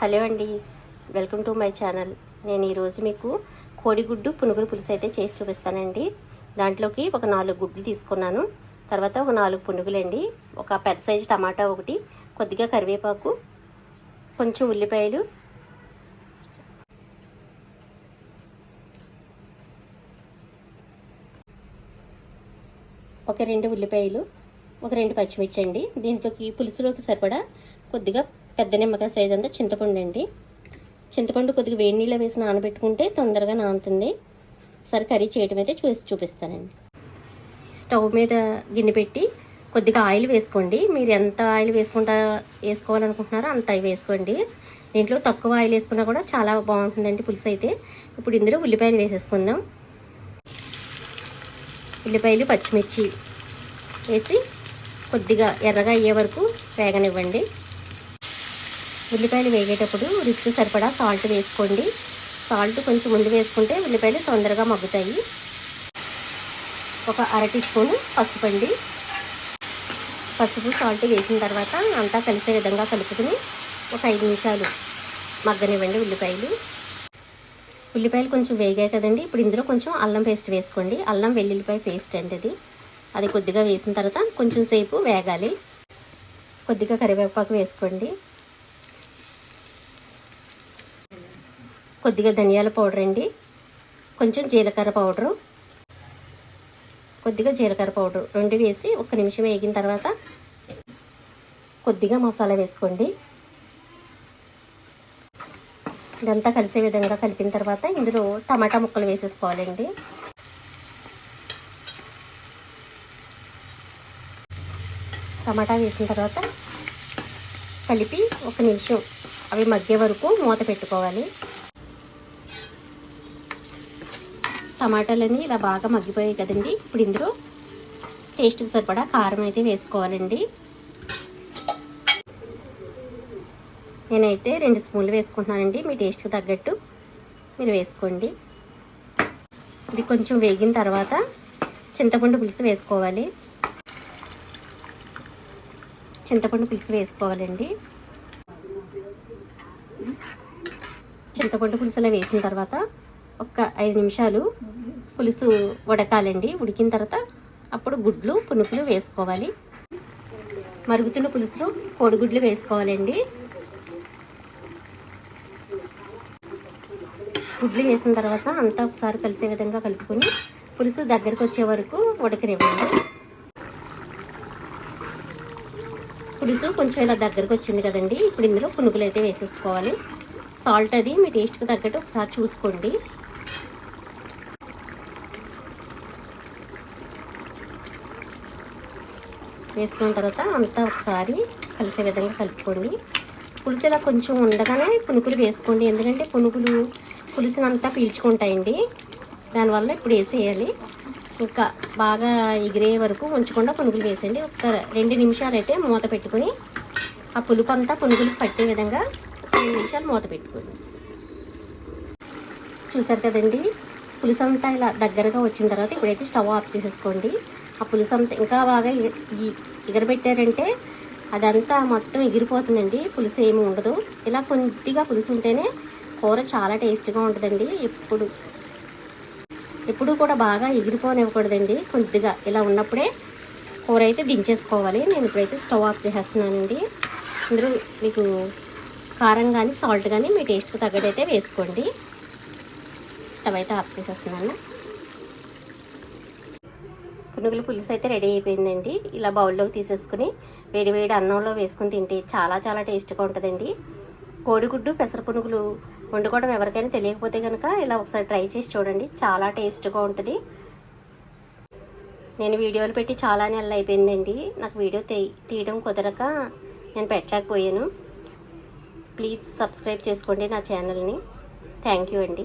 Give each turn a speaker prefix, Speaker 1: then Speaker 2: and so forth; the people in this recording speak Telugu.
Speaker 1: హలో అండి. Welcome to my channel. నేను ఈరోజు మీకు కోడిగుడ్డు పునుగులు పులుసు అయితే చేసి చూపిస్తానండి. దాంట్లోకి ఒక నాలుగు గుడ్లు తీసుకున్నాను. తర్వాత ఒక నాలుగు పునుగులండి. ఒక పెద్ద సైజు టమాటా ఒకటి కొద్దిగా కరివేపాకు కొంచెం ఉల్లిపాయలు. ఒక రెండు ఉల్లిపాయలు ఒక రెండు పచ్చిమిర్చి అండి దీంట్లోకి పులుసులోకి సరిపడా కొద్దిగా పెద్ద నిమ్మకాయ సైజ్ అంతా చింతపండు అండి. చింతపండు కొద్దిగా వేడి నీళ్ళ వేసి నానబెట్టుకుంటే తొందరగా నానుతుంది. సరే కర్రీ చేయడం అయితే చూసి చూపిస్తానండి. స్టవ్ మీద గిన్నె పెట్టి కొద్దిగా ఆయిల్ వేసుకోండి. మీరు ఎంత ఆయిల్ వేసుకుంటా వేసుకోవాలనుకుంటున్నారో అంత వేసుకోండి. దీంట్లో తక్కువ ఆయిల్ వేసుకున్నా కూడా చాలా బాగుంటుందండి పులుసు అయితే. ఇప్పుడు ఇందులో ఉల్లిపాయలు వేసేసుకుందాం. ఉల్లిపాయలు పచ్చిమిర్చి వేసి కొద్దిగా ఎర్రగా అయ్యే వరకు వేగనివ్వండి. ఉల్లిపాయలు వేగేటప్పుడు రుచికి సరిపడా సాల్ట్ వేసుకోండి. సాల్ట్ కొంచెం ముందు వేసుకుంటే ఉల్లిపాయలు తొందరగా మగ్గుతాయి. ఒక అర టీ స్పూన్ పసుపు అండి. పసుపు సాల్ట్ వేసిన తర్వాత అంతా కలిసే విధంగా కలుపుకుని ఒక ఐదు నిమిషాలు మగ్గనివ్వండి ఉల్లిపాయలు. ఉల్లిపాయలు కొంచెం వేగాయి కదండి. ఇప్పుడు ఇందులో కొంచెం అల్లం పేస్ట్ వేసుకోండి. అల్లం వెల్లుల్లిపాయ పేస్ట్ అండి అది. అది కొద్దిగా వేసిన తర్వాత కొంచెం సేపు వేగాలి. కొద్దిగా కరివేపాకు వేసుకోండి. కొద్దిగా ధనియాల పౌడర్ అండి. కొంచెం జీలకర్ర పౌడరు. కొద్దిగా జీలకర్ర పౌడర్. రెండు వేసి ఒక నిమిషం వేగిన తర్వాత కొద్దిగా మసాలా వేసుకోండి. ఇదంతా కలిసే విధంగా కలిపిన తర్వాత ఇందులో టమాటా ముక్కలు వేసేసుకోవాలండి. టమాటా వేసిన తర్వాత కలిపి ఒక నిమిషం అవి మగ్గే వరకు మూత పెట్టుకోవాలి. టమాటాలన్నీ ఇలా బాగా మగ్గిపోయాయి కదండి. ఇప్పుడు ఇందులో టేస్ట్కి సరిపడా కారం అయితే వేసుకోవాలండి. నేనైతే రెండు స్పూన్లు వేసుకుంటున్నానండి. మీ టేస్ట్కి తగ్గట్టు మీరు వేసుకోండి. ఇది కొంచెం వేగిన తర్వాత చింతపండు పులుసు వేసుకోవాలి. చింతపండు పులుసు వేసుకోవాలండి. చింతపండు పులుసులో వేసిన తర్వాత ఒక ఐదు నిమిషాలు పులుసు ఉడకాలండి ఉడికిన తర్వాత అప్పుడు గుడ్లు పునుకులు వేసుకోవాలి. మరుగుతున్న పులుసులో కోడిగుడ్లు వేసుకోవాలండి. గుడ్లు వేసిన తర్వాత అంతా ఒకసారి కలిసే విధంగా కలుపుకొని పులుసు దగ్గరకు వచ్చే వరకు ఉడకనివ్వండి పులుసు కొంచెం ఇలా దగ్గరకు వచ్చింది కదండి. ఇప్పుడు ఇందులో పునుకులు అయితే వేసేసుకోవాలి. సాల్ట్ అది మీ టేస్ట్కి తగ్గట్టు ఒకసారి చూసుకోండి. వేసుకున్న తర్వాత అంతా ఒకసారి కలిసే విధంగా కలుపుకోండి. పులుసు ఇలా కొంచెం ఉండగానే పునుకులు వేసుకోండి. ఎందుకంటే పునుగులు పులుసునంతా పీల్చుకుంటాయండి. దానివల్ల ఇప్పుడు వేసేయాలి. ఇంకా బాగా ఎగిరే వరకు ఉంచకుండా పునుగులు వేసేయండి. ఒక రెండు నిమిషాలు అయితే మూత పెట్టుకుని ఆ పులుపు అంతా పునుగులు పట్టే విధంగా రెండు నిమిషాలు మూత పెట్టుకోండి. చూసారు కదండి? పులుసు అంతా ఇలా దగ్గరగా వచ్చిన తర్వాత ఇప్పుడైతే స్టవ్ ఆఫ్ చేసేసుకోండి. ఆ పులుసు అంతా ఇంకా బాగా ఎగరబెట్టారంటే అదంతా మొత్తం ఎగిరిపోతుందండి. పులుసు ఏమి ఉండదు. ఇలా కొద్దిగా పులుసు ఉంటేనే కూర చాలా టేస్ట్గా ఉంటుందండి. ఎప్పుడు ఎప్పుడు కూడా బాగా ఎగిరిపోనివ్వకూడదండి. కొద్దిగా ఇలా ఉన్నప్పుడే కూర అయితే దించేసుకోవాలి. నేను ఇప్పుడైతే స్టవ్ ఆఫ్ చేసేస్తున్నానండి. ఇందులో మీకు కారం కానీ సాల్ట్ కానీ మీ టేస్ట్కి తగ్గట్టయితే వేసుకోండి. స్టవ్ అయితే ఆఫ్ చేసేస్తున్నాను. పునుగుల పులుసు అయితే రెడీ అయిపోయిందండి. ఇలా బౌల్లోకి తీసేసుకుని వేడి వేడి అన్నంలో వేసుకుని తింటే చాలా చాలా టేస్ట్గా ఉంటుందండి. కోడిగుడ్డు పెసర పునుగులు వండుకోవడం ఎవరికైనా తెలియకపోతే కనుక ఇలా ఒకసారి ట్రై చేసి చూడండి. చాలా టేస్ట్గా ఉంటుంది. నేను వీడియోలు పెట్టి చాలా నెలలు అయిపోయిందండి. నాకు వీడియో తీయడం కుదరక నేను పెట్టలేకపోయాను. ప్లీజ్ సబ్స్క్రైబ్ చేసుకోండి నా ఛానల్ని. థ్యాంక్ యూ అండి.